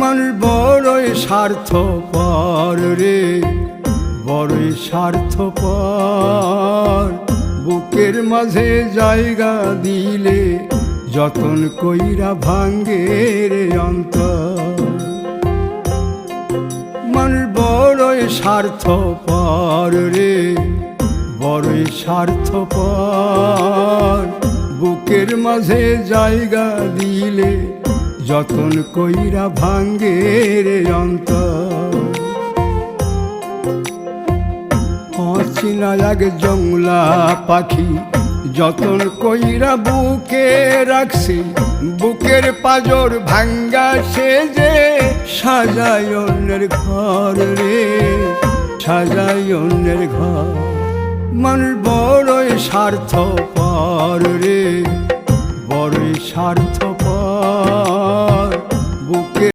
মানুষ বড়ই স্বার্থ পর রে, বড়ই স্বার্থ পর বুকের মাঝে জায়গা দিলে যতন কইরা ভাঙ্গে রে অন্তর। মানুষ বড়ই স্বার্থ পর রে, বড়ই স্বার্থ পর বুকের মাঝে জায়গা দিলে যতন কইরা ভাঙ্গে রে অন্তর অচিনা এক জংলা পাখি, যতন কইরা বুকে রাখছি, বুকের পাজর ভাঙ্গা সে যে সাজায় অন্যের ঘর রে, সাজায় অন্যের ঘর। মন বড়ই স্বার্থ পর রে, বড়ই স্বার্থ